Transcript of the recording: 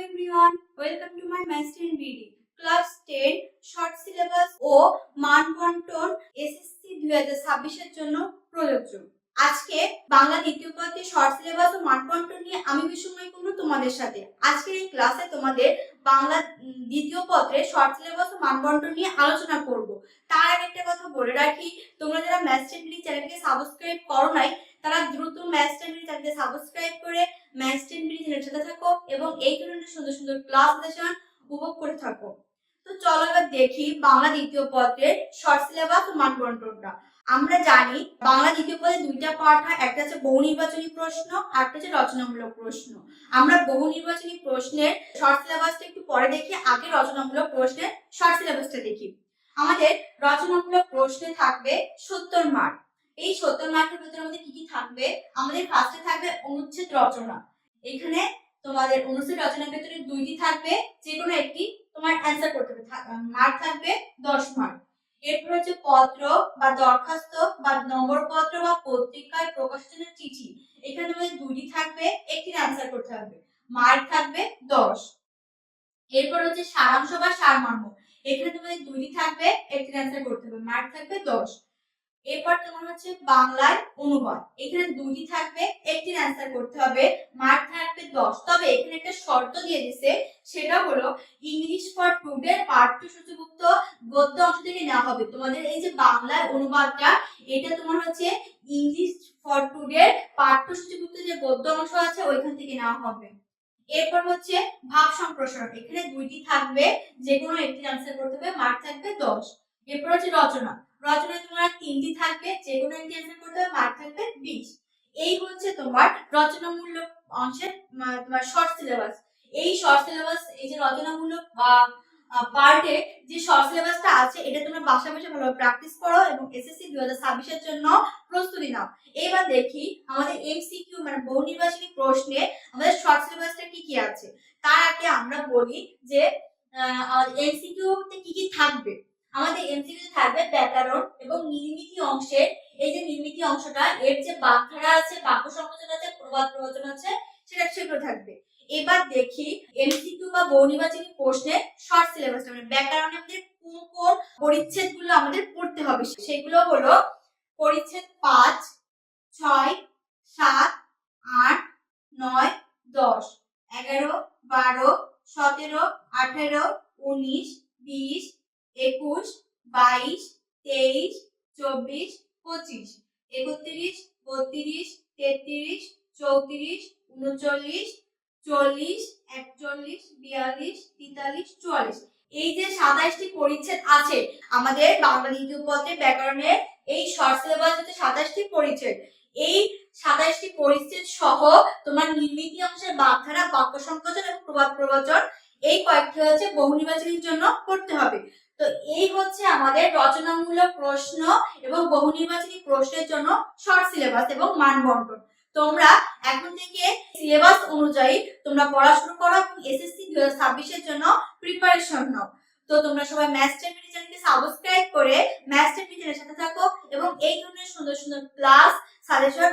everyone, welcome to my Master in Reading. Class ten short syllabus ও মানবন্টন SSC দুই হাজার ছাব্বিশের জন্য প্রযোজ্য। আজকে বাংলা দ্বিতীয় পত্রে শর্ট সিলেবাস ও মানবন্টন নিয়ে আমি বিসময় করব তোমাদের সাথে। আজকের এই ক্লাসে তোমাদের বাংলা দ্বিতীয় পত্রে শর্ট সিলেবাস ও মানবন্টন নিয়ে আলোচনা করব। তার আগে একটা কথা বলে রাখি তোমরা যারা রিডিং চ্যানেলকে সাবস্ক্রাইব করো নাই তারা দ্রুত রিডিং চ্যানেলকে সাবস্ক্রাইব করে ম্যাথ রিডিং চ্যানেলের সাথে থাকো এবং এই ধরনের সুন্দর সুন্দর ক্লাস সেশন উপভোগ করে থাকো। তো চলো এবার দেখি বাংলা দ্বিতীয় পত্রের শর্ট সিলেবাস ও মানবন্টনটা। আমরা জানি বাংলা দ্বিতীয় পদে দুইটা পার্ট হয়, একটা হচ্ছে বহু নির্বাচনী প্রশ্ন আর একটা হচ্ছে রচনামূলক প্রশ্ন। আমরা বহু নির্বাচনী প্রশ্নের শর্ট সিলেবাসটা একটু পরে দেখি, আগে রচনামূলক প্রশ্নের শর্ট সিলেবাসটা দেখি। আমাদের রচনামূলক প্রশ্নে থাকবে সত্তর মার্ক এই সত্তর মার্কের ভিতরে আমাদের কি কি থাকবে? আমাদের ফার্স্টে থাকবে অনুচ্ছেদ রচনা। এখানে তোমাদের অনুচ্ছেদ রচনার ভেতরে দুইটি থাকবে যে কোনো একটি তোমার অ্যান্সার করতে হবে। মার্ক থাকবে দশ মার্ক এরপর হচ্ছে পত্র বা দরখাস্ত বা নম্বরপত্র বা পত্রিকায় প্রকাশিত চিঠি। এখানে তোমাদের দুইটি থাকবে একটি অ্যান্সার করতে হবে। মার্ক থাকবে দশ। এরপর হচ্ছে সারাংশ বা সারমর্ম। এখানে তোমাদের দুইটি থাকবে একটি অ্যান্সার করতে হবে। মার্ক থাকবে দশ। এরপর তোমার হচ্ছে বাংলার অনুবাদ। এখানে দুইটি থাকবে একটি অ্যান্সার করতে হবে, মার্ক থাকবে দশ। তবে এখানে একটা শর্ত দিয়ে দিছে, সেটা হলো ইংলিশ ফর টুডে পাঠ্যসূচিভুক্ত গদ্য অংশ থেকে নেওয়া হবে। তোমাদের এই যে বাংলার অনুবাদটা, এটা তোমার হচ্ছে ইংলিশ ফর টুডে পাঠ্যসূচিভুক্ত যে গদ্য অংশ আছে, ওইখান থেকে নেওয়া হবে। এরপর হচ্ছে ভাব সম্প্রসারণ। এখানে দুইটি থাকবে যে কোনো একটি অ্যান্সার করতে হবে, মার্ক থাকবে দশ। এরপর হচ্ছে রচনা। রচনায় তোমার তিনটি থাকবে যে কোনো একটি অ্যান্সার করতে হবে, মার্ক থাকবে বিশ। এই হচ্ছে তোমার রচনামূলক অংশের তোমার শর্ট সিলেবাস এই শর্ট সিলেবাস এই যে রচনামূলক বা পার্টে যে শর্ট সিলেবাসটা আছে, এটা তোমরা বাসা বসে ভালোভাবে প্র্যাকটিস করো এবং এসএসসি দুই হাজার ছাব্বিশের জন্য প্রস্তুতি নাও। এবার দেখি আমাদের এমসিকিউ মানে বহু নির্বাচনী প্রশ্নে আমাদের শর্ট সিলেবাসটা কি কি আছে? তার আগে আমরা বলি যে এমসিকিউ তে কি কি থাকবে। আমাদের এমসিকিউ থাকবে ব্যাকরণ এবং নির্মিতি অংশের, এই যে নির্মিতি অংশটা, এর যে বাগধারা আছে, বাক্য সংযোজন আছে, প্রবাদ প্রবচন আছে, সেটা সেগুলো থাকবে। এবার দেখি এমসিকিউ বা বহু নির্বাচনী প্রশ্নে শর্ট সিলেবাস মানে ব্যাকরণে আমাদের কোন কোন পরিচ্ছেদগুলো আমাদের পড়তে হবে, সেগুলো হলো পরিচ্ছেদ পাঁচ, ছয়, সাত, আট, নয়, দশ, এগারো, বারো, সতেরো, আঠেরো, উনিশ, বিশ একুশ, বাইশ, তেইশ, চব্বিশ, পঁচিশ। একত্রিশ, বত্রিশ, তেত্রিশ, চৌত্রিশ, উনচল্লিশ, চল্লিশ, একচল্লিশ, বিয়াল্লিশ, তেতাল্লিশ, চুয়াল্লিশ। এই যে সাতাইশটি পরিচ্ছেদ আছে আমাদের বাংলা দ্বিতীয় ব্যাকরণের এই শর্ট সিলেবাস হচ্ছে সাতাইশটি পরিচ্ছেদ। এই সাতাইশটি পরিচ্ছেদ সহ তোমার নির্মিতি অংশের বাগধারা বাক্য সংকোচন এবং প্রবাদ প্রবচন, এই কয়েকটি হচ্ছে বহু নির্বাচনের জন্য করতে হবে। তো এই হচ্ছে আমাদের রচনামূলক প্রশ্ন এবং বহুনির্বাচনী প্রশ্নের জন্য শর্ট সিলেবাস এবং মান বন্টন। তোমরা এখন থেকে সিলেবাস অনুযায়ী তোমরা পড়াশোনা করো এবং এসএসসি দু হাজার জন্য প্রিপারেশন নাও। তো তোমরা সবাই ম্যাস্টার টেবিল চ্যানেলকে সাবস্ক্রাইব করে ম্যাস্টার টেবিল চ্যানেলের সাথে থাকো এবং এই ধরনের সুন্দর সুন্দর ক্লাস সাজেশন